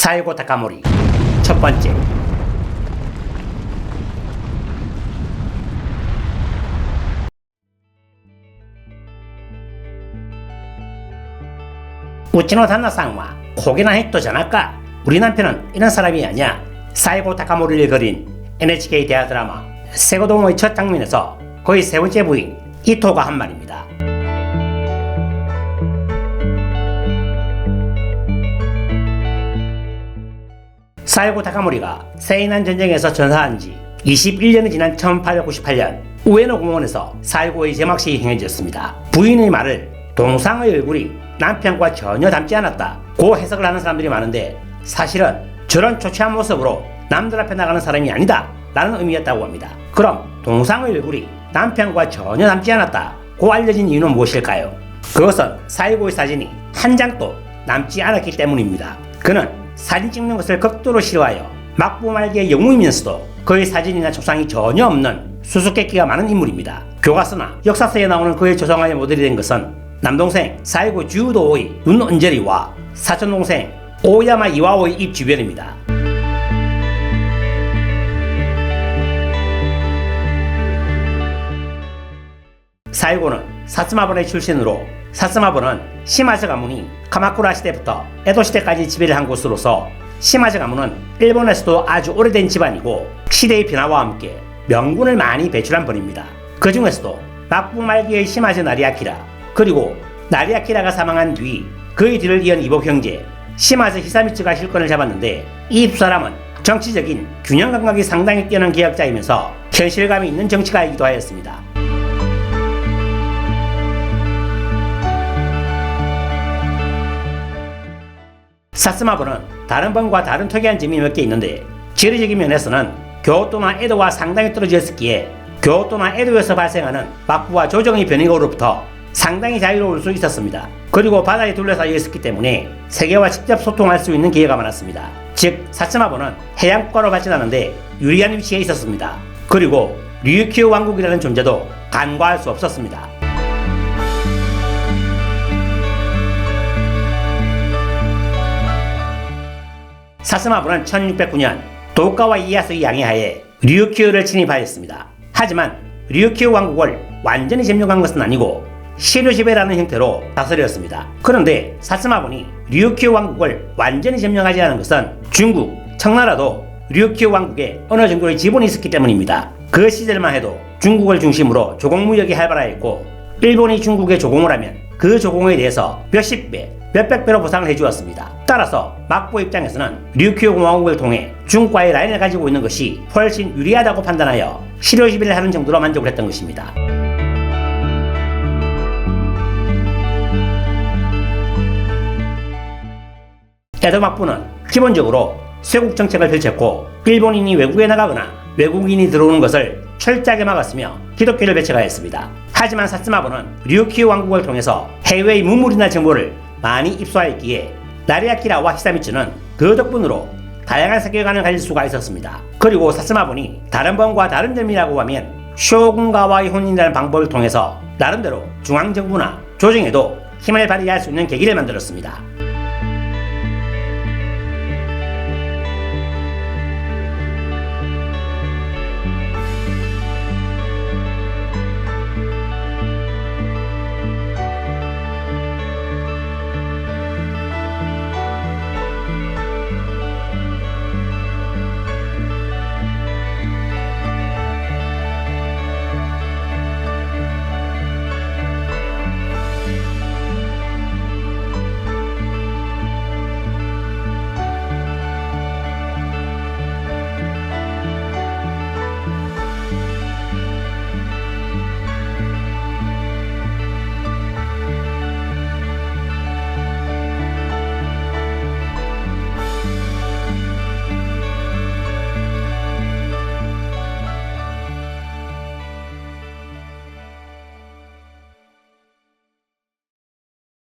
사이고 타카모리 첫 번째 우치노 단나상과 고기나 핵도 전할까? 우리 남편은 이런 사람이 아니야. 사이고 타카모리를 그린 NHK 대하 드라마 세고동의 첫 장면에서 거의 세 번째 부인 이토가 한 말입니다. 사이고 타카모리가 세이난 전쟁에서 전사한 지 21년이 지난 1898년 우에노 공원에서 사이고의 제막식이 행해졌습니다. 부인의 말을 동상의 얼굴이 남편과 전혀 닮지 않았다. 고 해석을 하는 사람들이 많은데 사실은 저런 초췌한 모습으로 남들 앞에 나가는 사람이 아니다. 라는 의미였다고 합니다. 그럼 동상의 얼굴이 남편과 전혀 닮지 않았다. 고 알려진 이유는 무엇일까요? 그것은 사이고의 사진이 한 장도 남지 않았기 때문입니다. 그는 사진 찍는 것을 극도로 싫어하여 막부 말기의 영웅이면서도 그의 사진이나 초상이 전혀 없는 수수께끼가 많은 인물입니다. 교과서나 역사서에 나오는 그의 조상의 모델이 된 것은 남동생 사이고 주도의 눈 언저리와 사촌동생 오야마 이와오의 입 주변입니다. 사이고는 사스마본의 출신으로 사스마본은 시마즈 가문이 카마쿠라 시대부터 에도 시대까지 지배를 한 곳으로서 시마즈 가문은 일본에서도 아주 오래된 집안이고 시대의 변화와 함께 명군을 많이 배출한 번입니다. 그 중에서도 막부 말기의 시마즈 나리아키라 그리고 나리아키라가 사망한 뒤 그의 뒤를 이은 이복 형제 시마즈 히사미츠가 실권을 잡았는데 이 두 사람은 정치적인 균형 감각이 상당히 뛰어난 계약자이면서 현실감이 있는 정치가이기도 하였습니다. 사스마부는 다른 번과 다른 특이한 점이 몇 개 있는데 지리적인 면에서는 교토나 에도와 상당히 떨어져 있었기에 교토나 에도에서 발생하는 막부와 조정의 변이고로부터 상당히 자유로울 수 있었습니다. 그리고 바다에 둘러싸여 있었기 때문에 세계와 직접 소통할 수 있는 기회가 많았습니다. 즉 사스마부는 해양국가로 발전하는데 유리한 위치에 있었습니다. 그리고 류큐 왕국이라는 존재도 간과할 수 없었습니다. 사스마부는 1609년 도가와 이에야스의 양해하에 류큐를 침입하였습니다. 하지만 류큐 왕국을 완전히 점령한 것은 아니고 시류지배라는 형태로 다스렸습니다. 그런데 사스마군이 류큐 왕국을 완전히 점령하지 않은 것은 중국, 청나라도 류큐 왕국에 어느 정도의 지분이 있었기 때문입니다. 그 시절만 해도 중국을 중심으로 조공 무역이 활발하였고 일본이 중국에 조공을 하면 그 조공에 대해서 몇십 배, 몇백 배로 보상을 해주었습니다. 따라서 막부 입장에서는 류큐 공화국을 통해 중국과의 라인을 가지고 있는 것이 훨씬 유리하다고 판단하여 실효시비를 하는 정도로 만족을 했던 것입니다. 에도 막부는 기본적으로 쇄국 정책을 펼쳤고 일본인이 외국에 나가거나 외국인이 들어오는 것을 철저하게 막았으며 기독교를 배척하였습니다. 하지만 사스마부는 류큐 왕국을 통해서 해외의 문물이나 정보를 많이 입수하였기에 나리아키라와 히사미츠는 그 덕분으로 다양한 세계관을 가질 수가 있었습니다. 그리고 사스마본이 다른 번과 다른 점이라고 하면 쇼군가와의 혼인이라는 방법을 통해서 나름대로 중앙정부나 조정에도 힘을 발휘할 수 있는 계기를 만들었습니다.